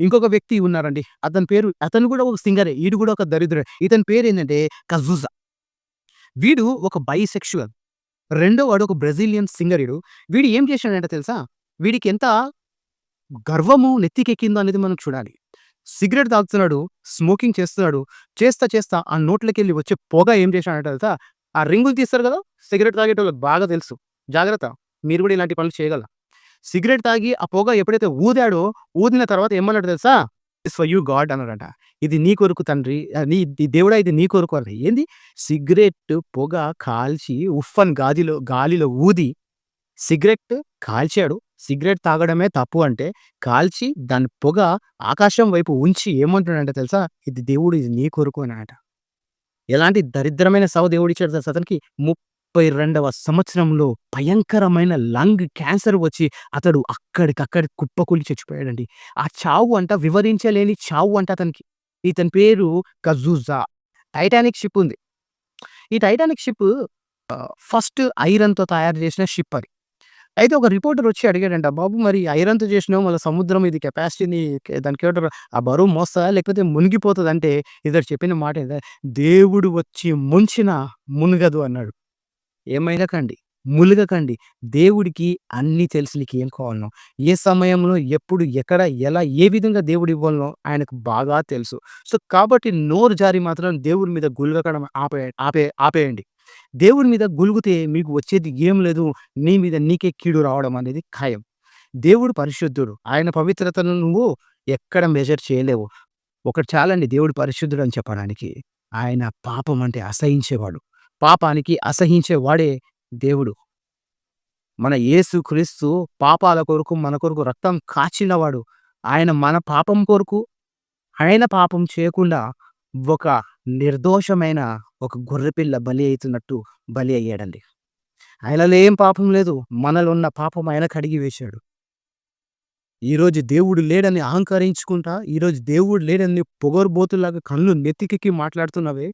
ఇంకొక వ్యక్తి ఉన్నారండి. అతని పేరు అతను కూడా ఒక సింగరే. ఈడు కూడా ఒక దరిద్రుడే. ఇతని పేరేంటంటే కజూజా. వీడు ఒక బైసెక్షువల్. రెండో వాడు ఒక బ్రెజిలియన్ సింగర్ ఈడు. వీడు ఏం చేశాడంటే తెలుసా? వీడికి ఎంత గర్వము నెత్తికెక్కిందో అనేది మనం చూడాలి. సిగరెట్ తాగుతున్నాడు. స్మోకింగ్ చేస్తున్నాడు. చేస్తా చేస్తా ఆ నోట్లోకెళ్ళి వచ్చే పొగ ఏం చేశాడంటే తెలుసా? ఆ రింగులు తీస్తారు కదా! సిగరెట్ తాగేటోళ్ళకి బాగా తెలుసు. జాగ్రత్త. మీరు కూడా ఇలాంటి పనులు చేయగల సిగరెట్ తాగి ఆ పొగ ఎప్పుడైతే ఊదాడో, ఊదిన తర్వాత ఏమన్నాడు తెలుసా? ఇస్ ఫర్ యూ గాడ్" అన్నాడంట. ఇది నీ కొరకు తండ్రి నీ దేవుడా ఇది నీ కొరకు అని. ఏంది? సిగరెట్ పొగ కాల్చి ఉఫ్ఫన్ గాదిలో గాలిలో ఊది సిగరెట్ కాల్చాడు. సిగరెట్ తాగడమే తప్పు అంటే, కాల్చి దాని పొగ ఆకాశం వైపు ఉంచి ఏమంటున్నాడంట తెలుసా? ఇది దేవుడు ఇది నీ కొరకు అన్నాడట. ఎలాంటి దరిద్రమైన సవ దేవుడు ఇచ్చాడు తెలుసా అతనికి? 32వ సంవత్సరంలో భయంకరమైన లంగ్ క్యాన్సర్ వచ్చి అతడు అక్కడికక్కడ కుప్పకూలి చచ్చిపోయాడండి. ఆ చావు అంట వివరించలేని చావు అంట అతనికి. ఇతని పేరు కజూజా. టైటానిక్ షిప్ ఉంది. ఈ టైటానిక్ షిప్ ఫస్ట్ ఐరన్‌తో తయారు చేసిన షిప్ అది. అయితే ఒక రిపోర్టర్ వచ్చి అడిగాడంట. బాబు మరి ఐరన్‌తో చేసినావు మళ్ళీ సముద్రం ఇది కెపాసిటీని దానికేమంటారు ఆ బరువు మోస్తా లేకపోతే మునిగిపోతుందంటే ఇద్దరు చెప్పిన మాట ఏంటంటే, దేవుడు వచ్చి ముంచిన మునగదు అన్నాడు. ఏమైనకండి. ములుగకండి దేవుడికి అన్నీ తెలుసు నీకేం కావాలనో. ఏ సమయంలో, ఎప్పుడు, ఎక్కడ, ఎలా, ఏ విధంగా దేవుడు ఇవ్వాలనో ఆయనకు బాగా తెలుసు. సో, కాబట్టి నోరు జారి మాత్రం దేవుడి మీద గులుగకడం ఆపే ఆపే ఆపేయండి. దేవుడి మీద గులుగుతే మీకు వచ్చేది ఏం లేదు. నీ మీద నీకే కీడు రావడం అనేది ఖాయం. దేవుడు పరిశుద్ధుడు. ఆయన పవిత్రతను నువ్వు ఎక్కడ మెజర్ చేయలేవు. ఒకటి చాలండి దేవుడు పరిశుద్ధుడు అని చెప్పడానికి. ఆయన పాపం అంటే అసహించేవాడు. పాపానికి అసహించేవాడే దేవుడు. మన యేసు క్రీస్తు పాపాల కొరకు మన కొరకు రక్తం కాచినవాడు ఆయన మన పాపం కొరకు ఆయన పాపం చేయకుండా ఒక నిర్దోషమైన ఒక గొర్రెపిల్ల బలి అవుతున్నట్టు బలి అయ్యాడండి. ఆయనలో ఏం పాపం లేదు. మనలో ఉన్న పాపం ఆయన కడిగి వేశాడు. ఈరోజు దేవుడు లేడని అహంకరించుకుంటా, ఈరోజు దేవుడు లేడని పొగరుబోతులాగా కళ్ళు నెత్తికెక్కి మాట్లాడుతున్నవే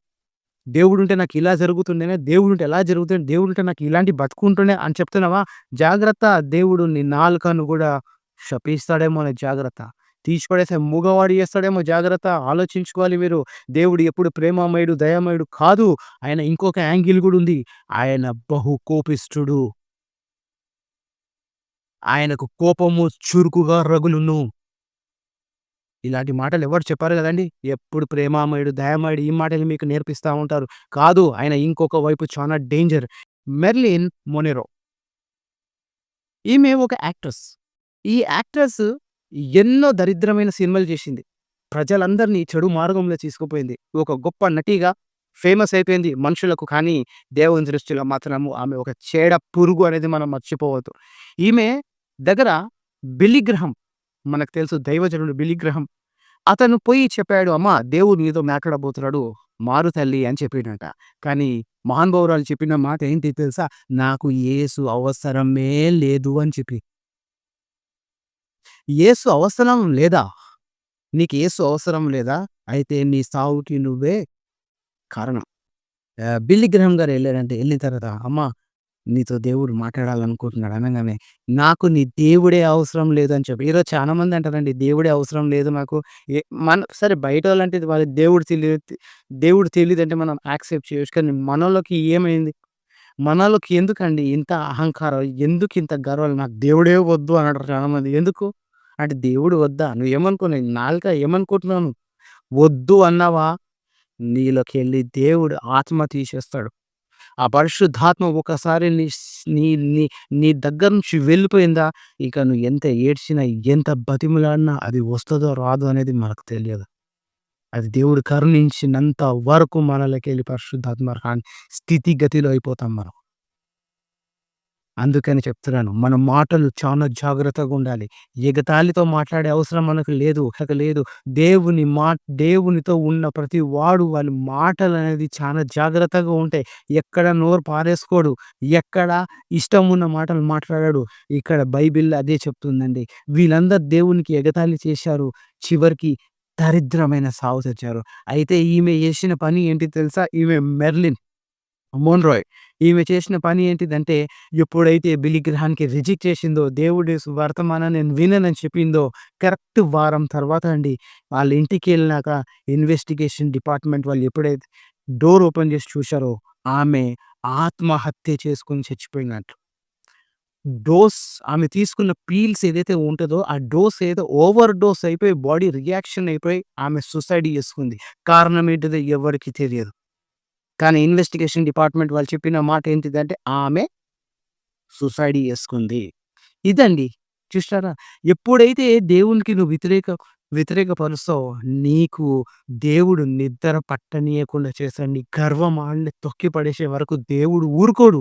దేవుడుంటే నాకు ఇలా జరుగుతుండేనే, దేవుడుంటే ఎలా జరుగుతుంది, దేవుడుంటే నాకు ఇలాంటి బతుకుంటుండే అని చెప్తున్నావా? జాగ్రత్త. దేవుడు నీ నాలుకను కూడా శపిస్తాడేమో అని జాగ్రత్త. తీసిపడేసే మూగవాడు చేస్తాడేమో జాగ్రత్త. ఆలోచించుకోవాలి మీరు. దేవుడు ఎప్పుడు ప్రేమమయుడు, దయామయుడు కాదు. ఆయన ఇంకొక యాంగిల్ కూడా ఉంది. ఆయన బహు కోపిష్ఠుడు. ఆయనకు కోపము చురుకుగా రగులును. ఇలాంటి మాటలు ఎవరు చెప్పారు కదండి ఎప్పుడు ప్రేమామయుడు, దయామయుడు ఈ మాటలు మీకు నేర్పిస్తా ఉంటారు. కాదు ఆయన ఇంకొక వైపు చాలా డేంజర్. మెర్లిన్ మొనెరో. ఈమె ఒక యాక్ట్రెస్. ఈ యాక్ట్రెస్ ఎన్నో దరిద్రమైన సినిమాలు చేసింది. ప్రజలందరినీ చెడు మార్గంలో తీసుకుపోయింది. ఒక గొప్ప నటిగా ఫేమస్ అయిపోయింది మనుషులకు. కానీ దేవుని దృష్టిలో మాత్రము ఆమె ఒక చీడ పురుగు అనేది మనం మర్చిపోవద్దు. ఈమె దగ్గర బిలిగ్రహం మనకు తెలుసు దైవజనుడు బిలిగ్రహం గ్రహం. అతను పోయి చెప్పాడు, "అమ్మా దేవుడు నీతో మాట్లాడబోతున్నాడు. మారు తల్లి" అని చెప్పినట కానీ మహానుభావురాలు చెప్పిన మాట ఏంటి తెలుసా? నాకు ఏసు అవసరమే లేదు అని చెప్పి. ఏసు అవసరం లేదా? నీకు ఏసు అవసరం లేదా? అయితే నీ సావుకి నువ్వే కారణం. బిల్లి గ్రహం గారు వెళ్ళారంటే వెళ్ళిన తర్వాత "అమ్మా నీతో దేవుడు మాట్లాడాలనుకుంటున్నాడు" అనగానే "నాకు నీ దేవుడే అవసరం లేదు" అని చెప్పి. ఈరోజు చాలా మంది అంటారండి దేవుడే అవసరం లేదు నాకు. మన సరే బయట వాళ్ళంటే వాళ్ళ దేవుడు తెలియదు దేవుడు తెలియదు అంటే మనం యాక్సెప్ట్ చేయొచ్చు. కానీ మనలోకి ఏమైంది? మనలోకి ఎందుకండి ఇంత అహంకారం? ఎందుకు ఇంత గర్వాలు నాకు దేవుడే వద్దు అని అంటారు చాలామంది. ఎందుకు? అంటే దేవుడు వద్దా? నువ్వు ఏమనుకున్నావు నాలుక ఏమనుకుంటున్నావు వద్దు అన్నావా నీలోకి వెళ్ళి దేవుడు ఆత్మ తీసేస్తాడు. ఆ పరిశుద్ధాత్మ ఒకసారి నీ నీ నీ నీ దగ్గర నుంచి వెళ్ళిపోయిందా, ఇక నువ్వు ఎంత ఏడ్చినా, ఎంత బతిమలాడినా అది వస్తుందో రాదో అనేది మనకు తెలియదు. అది దేవుడు కరుణించినంత వరకు మనలోకెళ్ళి పరిశుద్ధాత్మ స్థితిగతిలో అయిపోతాం మనం. అందుకని చెప్తున్నాను. మన మాటలు చాలా జాగ్రత్తగా ఉండాలి. ఎగతాళితో మాట్లాడే అవసరం మనకు లేదు. లేదు. దేవుని మా దేవునితో ఉన్న ప్రతి వాడు వాళ్ళ మాటలు అనేది చాలా జాగ్రత్తగా ఉంటాయి. ఎక్కడ నోరు పారేసుకోడు. ఎక్కడ ఇష్టం ఉన్న మాటలు మాట్లాడడు. ఇక్కడ బైబిల్ అదే చెప్తుందండి. వీళ్ళందరూ దేవునికి ఎగతాళి చేశారు. చివరికి దరిద్రమైన సాగు తెచ్చారు అయితే ఈమె చేసిన పని ఏంటి తెలుసా? ఈమె మెర్లిన్ మోన్ రాయ్ ఈమె చేసిన పని ఏంటిదంటే ఎప్పుడైతే బిలి గ్రహానికి రిజెక్ట్ చేసిందో దేవుడి వర్తమానం నేను విననని చెప్పిందో కరెక్ట్ వారం తర్వాత అండి వాళ్ళ ఇంటికి వెళ్ళినాక ఇన్వెస్టిగేషన్ డిపార్ట్మెంట్ వాళ్ళు ఎప్పుడైతే డోర్ ఓపెన్ చేసి చూశారో ఆమె ఆత్మహత్య చేసుకుని చచ్చిపోయినట్లు. డోస్ ఆమె తీసుకున్న పీల్స్ ఏదైతే ఉంటుందో ఆ డోస్ ఏదో ఓవర్ డోస్ అయిపోయి బాడీ రియాక్షన్ అయిపోయి ఆమె సూసైడ్ చేసుకుంది. కారణం ఏంటిదో ఎవరికి తెలియదు. కానీ ఇన్వెస్టిగేషన్ డిపార్ట్మెంట్ వాళ్ళు చెప్పిన మాట ఏంటిదంటే ఆమె సూసైడ్ చేసుకుంది. ఇదండి. చూస్తారా? ఎప్పుడైతే దేవునికి నువ్వు వ్యతిరేక వ్యతిరేకపరుస్తావు నీకు దేవుడు నిద్ర పట్టనీయకుండా చేస్తాడు గర్వం ఆడిని తొక్కి పడేసే వరకు దేవుడు ఊరుకోడు.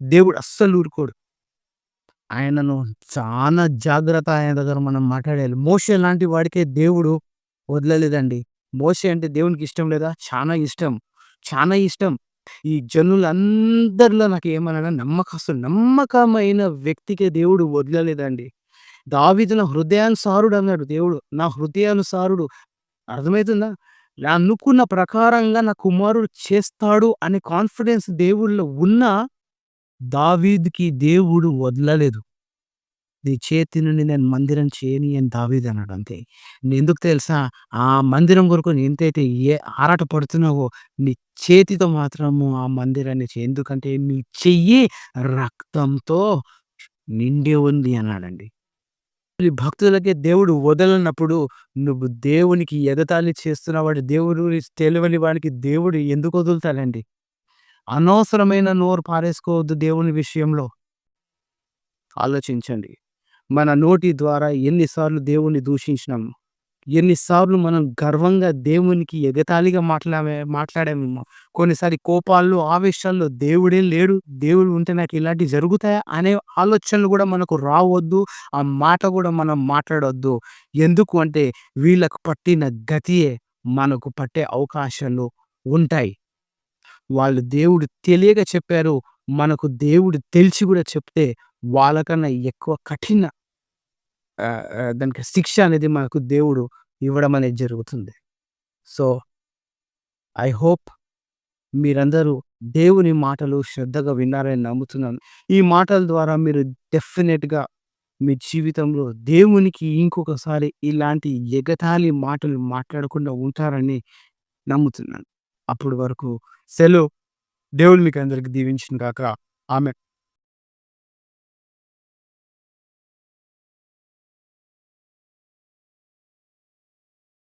దేవుడు అస్సలు ఊరుకోడు. ఆయనను చాలా జాగ్రత్త ఆయన దగ్గర మనం మాట్లాడాలి. మోసే లాంటి వాడికే దేవుడు వదలలేదండి. మోసే అంటే దేవునికి ఇష్టం లేదా? చాలా ఇష్టం. చాలా ఇష్టం. ఈ జనులందరిలో నాకు ఏమన్నా నమ్మకస్తులు నమ్మకమైన వ్యక్తికి దేవుడు వదలలేదండి. దావిదిన నా హృదయానుసారుడు అన్నాడు దేవుడు. నా హృదయానుసారుడు. అర్థమవుతుందా? నా అనుకున్న ప్రకారంగా నా కుమారుడు చేస్తాడు అనే కాన్ఫిడెన్స్ దేవుళ్ళలో ఉన్నా దావీద్కి దేవుడు వదలలేదు. నీ చేతి నుండి నేను మందిరం చేయని అని దావీది అన్నాడు అంతే. ఎందుకు తెలుసా? ఆ మందిరం కొరకు ఎంతైతే ఏ ఆరాట పడుతున్నావో నీ చేతితో మాత్రము ఆ మందిరాన్ని చేయి. ఎందుకంటే నీ చెయ్యి రక్తంతో నిండి ఉంది అన్నాడండి. ఈ భక్తులకే దేవుడు వదలనప్పుడు నువ్వు దేవునికి ఎగతాళి చేస్తున్నవాడు దేవుడు తెలియని వాడికి దేవుడు ఎందుకు వదులుతాడండి? అనవసరమైన నోరు పారేసుకోవద్దు దేవుని విషయంలో. ఆలోచించండి. మన నోటి ద్వారా ఎన్నిసార్లు దేవుణ్ణి దూషించినాము ఎన్నిసార్లు మనం గర్వంగా దేవునికి ఎగతాళిగా మాట్లాడే మాట్లాడామేమో? కొన్నిసారి కోపాల్లో ఆవేశాల్లో దేవుడే లేడు దేవుడు ఉంటే నాకు ఇలాంటివి జరుగుతాయా? అనే ఆలోచనలు కూడా మనకు రావద్దు ఆ మాట కూడా మనం మాట్లాడొద్దు. ఎందుకు అంటే వీళ్ళకు పట్టిన గతియే మనకు పట్టే అవకాశాలు ఉంటాయి. వాళ్ళు దేవుడు తెలియక చెప్పారు మనకు దేవుడు తెలిసి కూడా చెప్తే వాళ్ళకన్నా ఎక్కువ కఠిన దానికి శిక్ష అనేది మనకు దేవుడు ఇవ్వడం అనేది జరుగుతుంది. సో ఐ హోప్ మీరందరూ దేవుని మాటలు శ్రద్ధగా విన్నారని నమ్ముతున్నాను. ఈ మాటల ద్వారా మీరు డెఫినెట్గా మీ జీవితంలో దేవునికి ఇంకొకసారి ఇలాంటి ఎగతాళి మాటలు మాట్లాడకుండా ఉంటారని నమ్ముతున్నాను. అప్పటి వరకు సెలవు దేవుడు మీకు అందరికి దీవించిన కాక ఆమె